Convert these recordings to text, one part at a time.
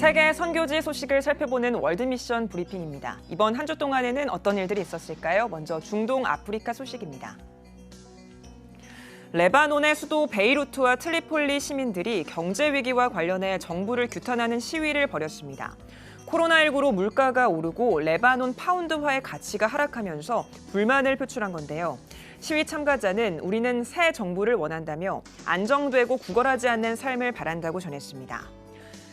세계 선교지 소식을 살펴보는 월드미션 브리핑입니다. 이번 한 주 동안에는 어떤 일들이 있었을까요? 먼저 중동 아프리카 소식입니다. 레바논의 수도 베이루트와 트리폴리 시민들이 경제 위기와 관련해 정부를 규탄하는 시위를 벌였습니다. 코로나19로 물가가 오르고 레바논 파운드화의 가치가 하락하면서 불만을 표출한 건데요. 시위 참가자는 우리는 새 정부를 원한다며 안정되고 구걸하지 않는 삶을 바란다고 전했습니다.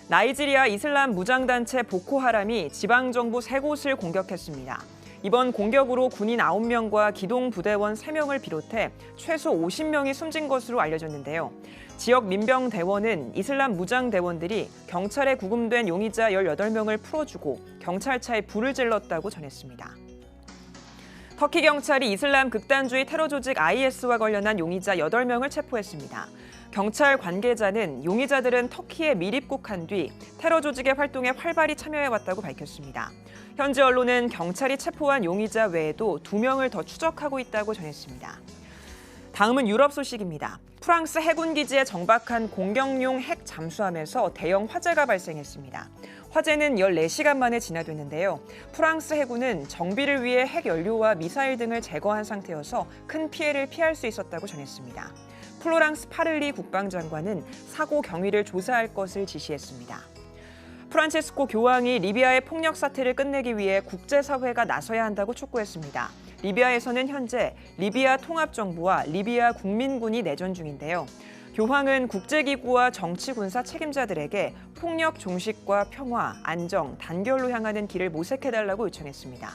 나이지리아 이슬람 무장단체 보코하람이 지방정부 세 곳을 공격했습니다. 이번 공격으로 군인 9명과 기동 부대원 3명을 비롯해 최소 50명이 숨진 것으로 알려졌는데요. 지역 민병 대원은 이슬람 무장 대원들이 경찰에 구금된 용의자 18명을 풀어주고 경찰차에 불을 질렀다고 전했습니다. 터키 경찰이 이슬람 극단주의 테러 조직 IS와 관련한 용의자 8명을 체포했습니다. 경찰 관계자는 용의자들은 터키에 미입국한 뒤 테러 조직의 활동에 활발히 참여해왔다고 밝혔습니다. 현지 언론은 경찰이 체포한 용의자 외에도 두 명을 더 추적하고 있다고 전했습니다. 다음은 유럽 소식입니다. 프랑스 해군 기지에 정박한 공격용 핵 잠수함에서 대형 화재가 발생했습니다. 화재는 14시간 만에 진화됐는데요. 프랑스 해군은 정비를 위해 핵 연료와 미사일 등을 제거한 상태여서 큰 피해를 피할 수 있었다고 전했습니다. 플로랑스 파를리 국방장관은 사고 경위를 조사할 것을 지시했습니다. 프란체스코 교황이 리비아의 폭력 사태를 끝내기 위해 국제사회가 나서야 한다고 촉구했습니다. 리비아에서는 현재 리비아 통합정부와 리비아 국민군이 내전 중인데요. 교황은 국제기구와 정치군사 책임자들에게 폭력 종식과 평화, 안정, 단결로 향하는 길을 모색해달라고 요청했습니다.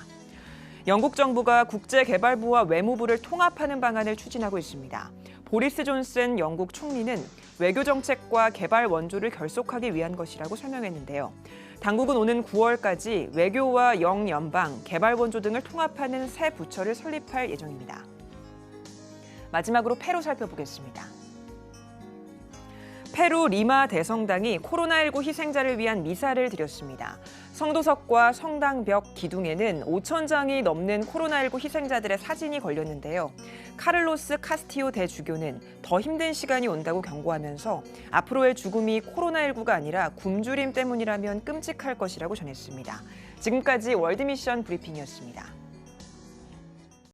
영국 정부가 국제개발부와 외무부를 통합하는 방안을 추진하고 있습니다. 보리스 존슨 영국 총리는 외교 정책과 개발 원조를 결속하기 위한 것이라고 설명했는데요. 당국은 오는 9월까지 외교와 영연방, 개발 원조 등을 통합하는 새 부처를 설립할 예정입니다. 마지막으로 페루 살펴보겠습니다. 페루 리마 대성당이 코로나19 희생자를 위한 미사를 드렸습니다. 성도석과 성당 벽 기둥에는 5천 장이 넘는 코로나19 희생자들의 사진이 걸렸는데요. 카를로스 카스티오 대주교는 더 힘든 시간이 온다고 경고하면서 앞으로의 죽음이 코로나19가 아니라 굶주림 때문이라면 끔찍할 것이라고 전했습니다. 지금까지 월드미션 브리핑이었습니다.